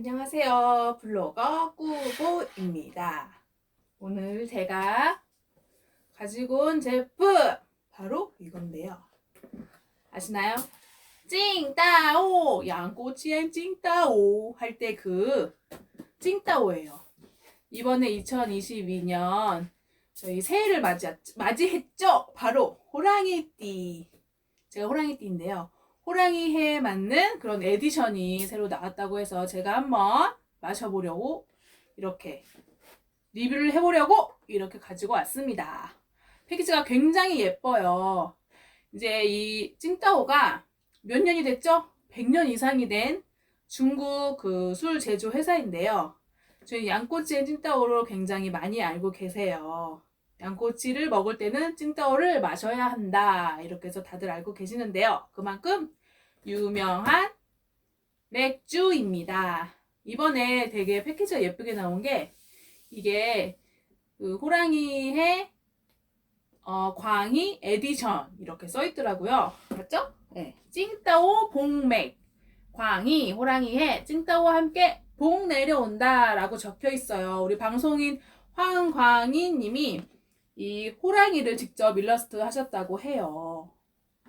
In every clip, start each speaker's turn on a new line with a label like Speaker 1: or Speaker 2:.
Speaker 1: 안녕하세요. 블로거 꾸보입니다. 오늘 제가 가지고 온 제품 바로 이건데요. 아시나요? 찡따오 양꼬치엔 찡따오 할 때 그 찡따오예요. 이번에 2022년 저희 새해를 맞이, 맞이했죠? 바로 호랑이띠. 제가 호랑이띠인데요. 호랑이 해에 맞는 그런 에디션이 새로 나왔다고 해서 제가 한번 마셔보려고 이렇게 리뷰를 해보려고 이렇게 가지고 왔습니다. 패키지가 굉장히 예뻐요. 이제 이 찡따오가 몇 년이 됐죠? 100년 이상이 된 중국 그 술 제조 회사인데요. 저희 양꼬치의 찡따오를 굉장히 많이 알고 계세요. 양꼬치를 먹을 때는 찡따오를 마셔야 한다. 이렇게 해서 다들 알고 계시는데요. 그만큼 유명한 맥주입니다. 이번에 되게 패키지가 예쁘게 나온 게 이게 그 호랑이의 어, 광희 에디션 이렇게 써 있더라고요. 맞죠? 네. 찡따오 봉맥 광희 호랑이의 찡따오와 함께 복 내려온다 라고 적혀 있어요. 우리 방송인 황광희 님이 이 호랑이를 직접 일러스트 하셨다고 해요.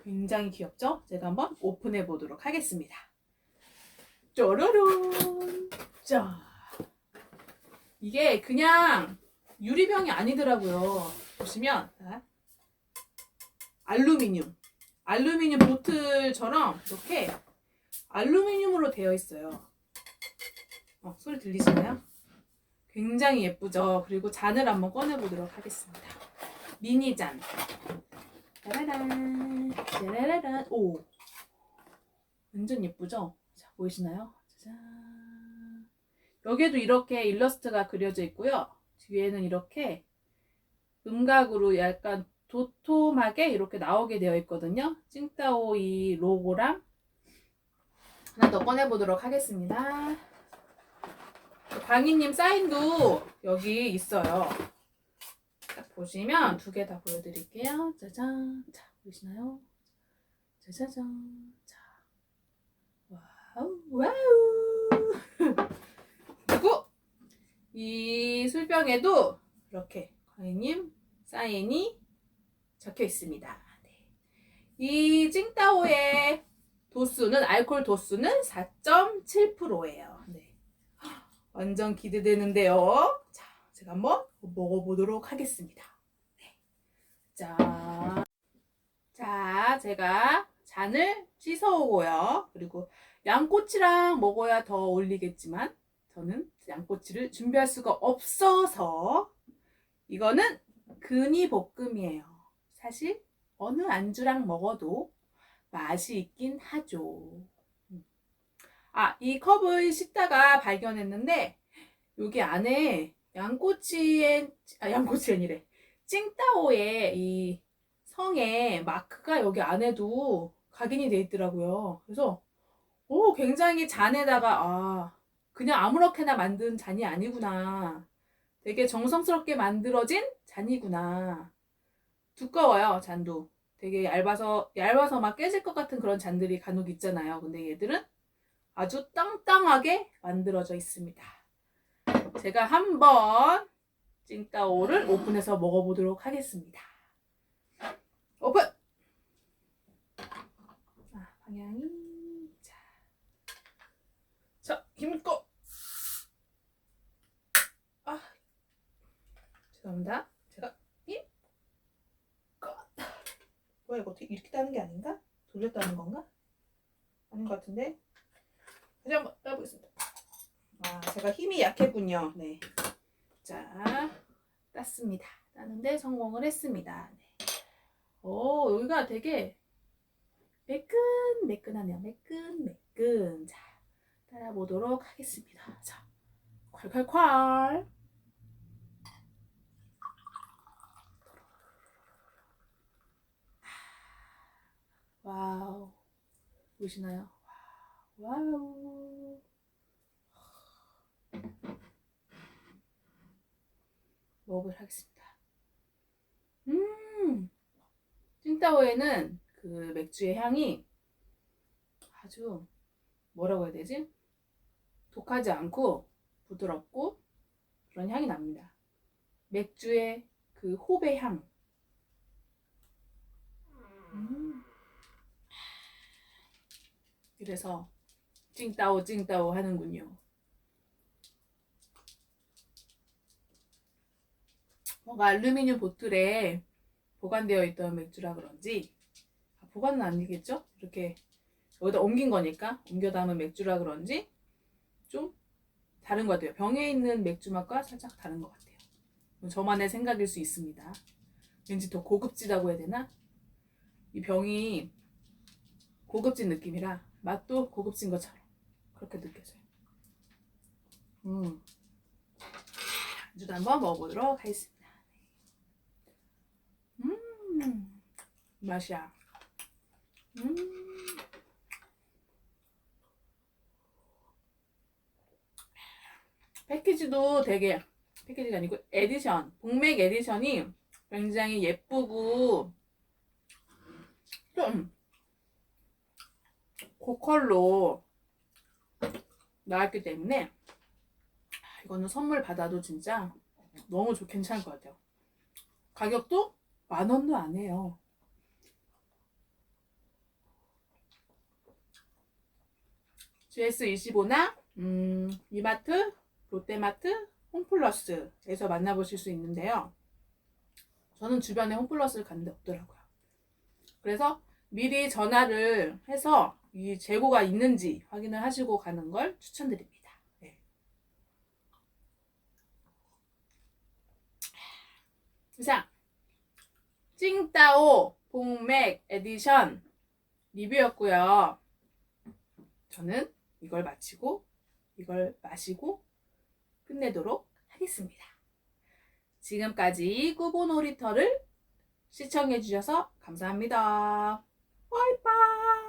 Speaker 1: 굉장히 귀엽죠? 제가 한번 오픈해 보도록 하겠습니다. 쪼르륵. 자. 이게 그냥 유리병이 아니더라고요. 보시면 자, 알루미늄. 알루미늄 보틀처럼 이렇게 알루미늄으로 되어 있어요. 어, 소리 들리시나요? 굉장히 예쁘죠? 그리고 잔을 한번 꺼내보도록 하겠습니다. 미니 잔. 짜라란, 짜라라란. 오. 완전 예쁘죠? 자, 보이시나요? 짜잔. 여기에도 이렇게 일러스트가 그려져 있고요. 뒤에는 이렇게 음각으로 약간 도톰하게 이렇게 나오게 되어 있거든요. 찡따오 이 로고랑 하나 더 꺼내보도록 하겠습니다. 광희님 사인도 여기 있어요. 딱 보시면 두 개 다 보여드릴게요. 짜잔. 자, 보이시나요? 짜자잔. 자. 와우, 와우. 그리고 이 술병에도 이렇게 광희님 사인이 적혀 있습니다. 네. 이 찡따오의 도수는, 알코올 도수는 4.7%예요. 네. 완전 기대되는데요. 자, 제가 한번 먹어보도록 하겠습니다. 네. 자, 자, 제가 잔을 씻어오고요. 그리고 양꼬치랑 먹어야 더 어울리겠지만 저는 양꼬치를 준비할 수가 없어서 이거는 근이 볶음이에요. 사실 어느 안주랑 먹어도 맛이 있긴 하죠. 아, 이 컵을 씻다가 발견했는데 여기 안에 양꼬치엔 아 양꼬치 아니래. 찡따오의 이 성의 마크가 여기 안에도 각인이 돼 있더라고요. 그래서 오 굉장히 잔에다가 아 그냥 아무렇게나 만든 잔이 아니구나. 되게 정성스럽게 만들어진 잔이구나. 두꺼워요 잔도. 되게 얇아서 얇아서 막 깨질 것 같은 그런 잔들이 간혹 있잖아요. 근데 얘들은 아주 땅땅하게 만들어져 있습니다. 제가 한번 찡따오를 오픈해서 먹어보도록 하겠습니다. 오픈! 자, 방향이 자, 자 힘껏 아 죄송합니다. 제가 힘껏 뭐야 이거 어떻게 이렇게 따는 게 아닌가? 돌렸다는 건가? 아닌 것 같은데 다시 한번 따보겠습니다. 아, 제가 힘이 약했군요. 네. 자, 땄습니다. 따는데 성공을 했습니다. 네. 오, 여기가 되게 매끈매끈하네요. 매끈매끈. 자, 따라보도록 하겠습니다. 자, 콸콸콸. 와우. 보이시나요? 와우. 먹어보도록 하겠습니다. 음, 찡따오에는 그 맥주의 향이 아주 뭐라고 해야 되지? 독하지 않고 부드럽고 그런 향이 납니다. 맥주의 그 호배 향. 음. 그래서 찡따오 찡따오 하는군요. 뭔가 알루미늄 보틀에 보관되어 있던 맥주라 그런지 아, 보관은 아니겠죠? 이렇게 여기다 옮긴 거니까 옮겨 담은 맥주라 그런지 좀 다른 것 같아요. 병에 있는 맥주 맛과 살짝 다른 것 같아요. 이건 저만의 생각일 수 있습니다. 왠지 더 고급지다고 해야 되나? 이 병이 고급진 느낌이라 맛도 고급진 것처럼 그렇게 느껴져요. 음. 안주도 한번 먹어보도록 하겠습니다. 음, 맛이야. 음. 패키지도 되게 패키지가 아니고 에디션 복맥 에디션이 굉장히 예쁘고 좀 고컬로 나왔기 때문에 이거는 선물 받아도 진짜 너무 좋 괜찮을 것 같아요. 가격도 만 원도 안 해요. GS25나 음, 이마트, 롯데마트, 홈플러스에서 만나보실 수 있는데요. 저는 주변에 홈플러스를 갔는데 없더라고요. 그래서 미리 전화를 해서 이 재고가 있는지 확인을 하시고 가는 걸 추천드립니다. 네. 이상 찡따오 복맥 에디션 리뷰였고요. 저는 이걸 마치고 이걸 마시고 끝내도록 하겠습니다. 지금까지 꾸보 놀이터를 시청해주셔서 감사합니다. 바이바이.